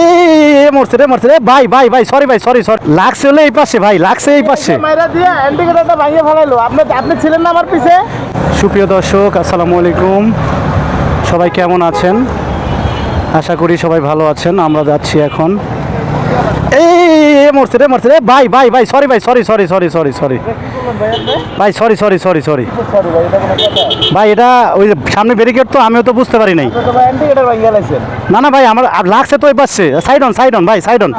এই মরছে রে মরছে রে ভাই ভাই ভাই সরি ভাই সরি সরি লাগছে হলে এই পাশে ভাই লাগছে এই পাশে। মাইরা দিয়ে ইন্ডিকেটরটা ভাঙিয়ে ফেলাইলো। আপনি আপনি ছিলেন না আমার পিছে? সুপ্রিয় দর্শক আসসালামু আলাইকুম। সবাই কেমন আছেন? আশা করি সবাই ভালো আছেন আমরা যাচ্ছি এখন। এই মরছে রে মরছে রে ভাই ভাই ভাই সরি ভাই sorry sorry sorry sorry sorry ভাই sorry sorry sorry sorry sorry ভাই এটা ওই সামনে ব্যারিকেড তো আমিও তো বুঝতে পারি নাই। না না ভাই আমার আর লাগছে তো পাশে। সাইড অন সাইড অন ভাই সাইড অন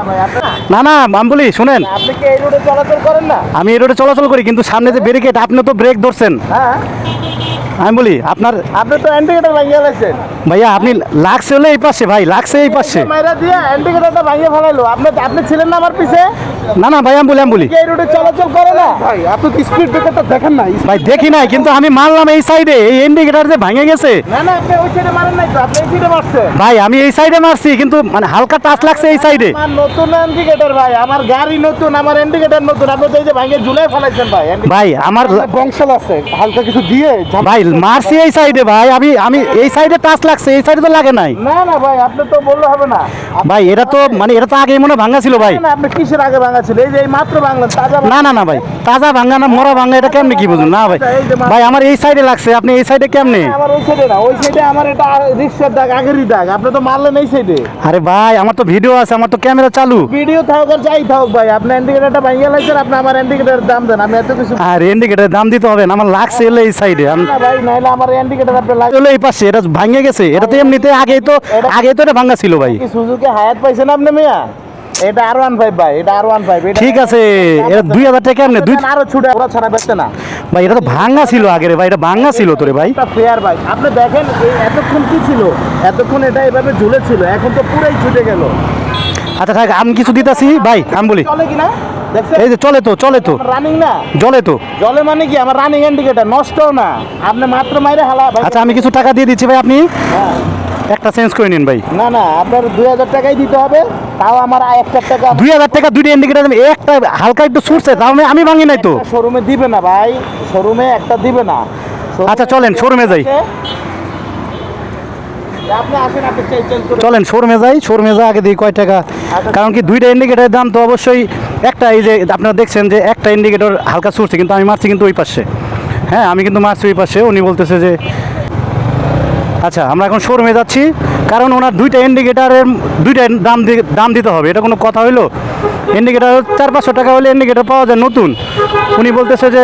না না? আমি বলি শুনেন। আপনি কি এই রোডে চলাচল করেন না? আমি এই রোডে চলাচল করি কিন্তু সামনে যে ব্যারিকেড আপনি তো ব্রেক ধরছেন। হ্যাঁ। আমি বলি আপনার আপনি তো ইন্ডিকেটর ভাঙিয়ে লাইছেন। ভাইয়া আপনি লাগছে হলে এই পাশে ভাই লাগছে এই পাশে। মাইরা দিয়ে ইন্ডিকেটরটা ভাঙিয়ে ফেলাইলো। আপনি আপনি ছিলেন না আমার পিছে? না না ভাই আমি বলি আমি বলি। এই রোডে চলাচল করে না? ভাই আপনি তো স্পিড ব্রেকারটা দেখেন না ভাই দেখি নাই কিন্তু আমি মারলাম এই সাইডে এই ইন্ডিকেটার যে ভাঙে গেছে। না না আপনি ওই সাইডে মারেন নাই তো আপনি এই সাইডে মারছেন। ভাই আমি এই সাইডে মারছি কিন্তু মানে হালকা টাচ লাগছে এই সাইডে আমার নতুন ইন্ডিকেটর ভাই আমার গাড়ি নতুন আমার ইন্ডিকেটর নতুন আপনি তো এই যে ভাঙে ঝুলে ফেলাইছেন ভাই ভাই আমার বংশাল আছে হালকা কিছু দিয়ে ভাই মারছি এই সাইডে ভাই আমি আমি এই সাইডে টাচ লাগছে এই সাইডে তো লাগে নাই। না না ভাই আপনি তো বললে হবে না। ভাই এটা তো মানে এটা তো আগেই মনে ভাঙা ছিল ভাই। না আপনি কিসের আগে ভাঙা ছিল? এই যে এই মাত্র ভাঙলেন তাজা না না না ভাই তাজা ভাঙা না মরা ভাঙা এটা কেমনে কি বুঝুন? না ভাই ভাই আমার এই সাইডে লাগছে আপনি এই সাইডে কেমনে? আমার ওই সাইডে না ওই সাইডে আমার এটা রিক্সার দাগ আগেরই দাগ আপনি তো মারলেন এই সাইডে আরে ভাই আমার তো ভিডিও আছে আমার তো ক্যামেরা চালু। ভিডিও থাকুক আর যাই থাকুক ভাই আপনি ইন্ডিকেটরটা ভাঙিয়ে লাইছেন আপনি আমার ইন্ডিকেটরের দাম দেন আমি এত কিছু আর ইন্ডিকেটার দাম দিতে হবে না আমার লাগছে হলে এই সাইডে না ভাই নাইলে আমার ইন্ডিকেটর আপনি লাগে হলো এই পাশে এটা ভাঙে গেছে এটা তো এমনিতে আগেই তো আগেই তো এটা ভাঙা ছিল ভাই। কি সুজুকি হায়াত পাইছেন আপনি মিয়া? এটা আর ওয়ান ফাইভ ভাই এটা আর ওয়ান ফাইভ ঠিক আছে এটা দুই হাজার টাকা কেমনে? দুই আরও ছুটে ওরা ছাড়া না। ভাই এটা তো ভাঙা ছিল আগে রে ভাই এটা ভাঙা ছিল ভাই। ফেয়ার ভাই। আপনি দেখেন এতক্ষণ কি ছিল? এতক্ষণ এটা এভাবে ঝুলে ছিল এখন তো পুরাই ছুটে গেল। আচ্ছা থাক আমি কিছু দিতেছি। ভাই আমি বলি। চলে কিনা? দেখছেন? এই যে চলে তো চলে তো। রানিং না? জলে তো। জলে মানে কি? আমার রানিং ইন্ডিকেটর নষ্ট না। আপনি মাত্র মাইরে হালা আচ্ছা আমি কিছু টাকা দিয়ে দিচ্ছি ভাই আপনি? হ্যাঁ। একটা চেঞ্জ করে নিন ভাই। না না আপনার দুই হাজার টাকাই দিতে হবে তাও আমার একটা টাকা দুই হাজার টাকা দুইটা ইন্ডিকেটার একটা হালকা একটু ছুটছে তাও আমি- আমি ভাঙি নাই তো। শোরুমে দিবে না ভাই শোরুমে একটা দিবে না। আচ্ছা চলেন শোরুমে যাই। আপনি আসেন আপনি চেঞ্জ করে চলেন শোরুমে যাই শোরুমে যা আগে দিই কয় টাকা। কারণ কি দুইটা ইন্ডিকেটারের দাম তো অবশ্যই একটা এই যে আপনারা দেখছেন যে একটা ইন্ডিকেটর হালকা ছুটছে কিন্তু আমি মারছি কিন্তু ওই পাশে। হ্যাঁ আমি কিন্তু মারছি ওই পাশে উনি বলতেছে যে আচ্ছা আমরা এখন শোরুমে যাচ্ছি। কারণ ওনার দুইটা ইন্ডিকেটারের দুইটা দাম দাম দিতে হবে। এটা কোনো কথা হইল? ইন্ডিকেটার চার পাঁচশো টাকা হলে ইন্ডিকেটার পাওয়া যায় নতুন। উনি বলতেছে যে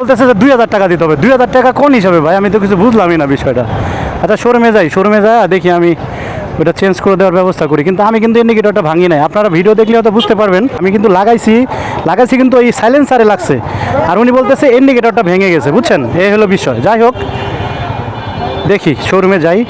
বলতেছে যে দুই হাজার টাকা দিতে হবে। দুই হাজার টাকা কোন হিসাবে ভাই? আমি তো কিছু বুঝলামই না বিষয়টা। আচ্ছা শোরুমে যাই শোরুমে যাই, দেখি আমি ওটা চেঞ্জ করে দেওয়ার ব্যবস্থা করি। কিন্তু আমি কিন্তু ইন্ডিকেটরটা ভাঙি নাই। আপনারা ভিডিও দেখলে হয়তো বুঝতে পারবেন। আমি কিন্তু লাগাইছি লাগাইছি কিন্তু এই সাইলেন্সারে লাগছে। আর উনি বলতেছে ইন্ডিকেটরটা ভেঙে গেছে, বুঝছেন? এই হলো বিষয়। যাই হোক, দেখি শোরুমে যাই।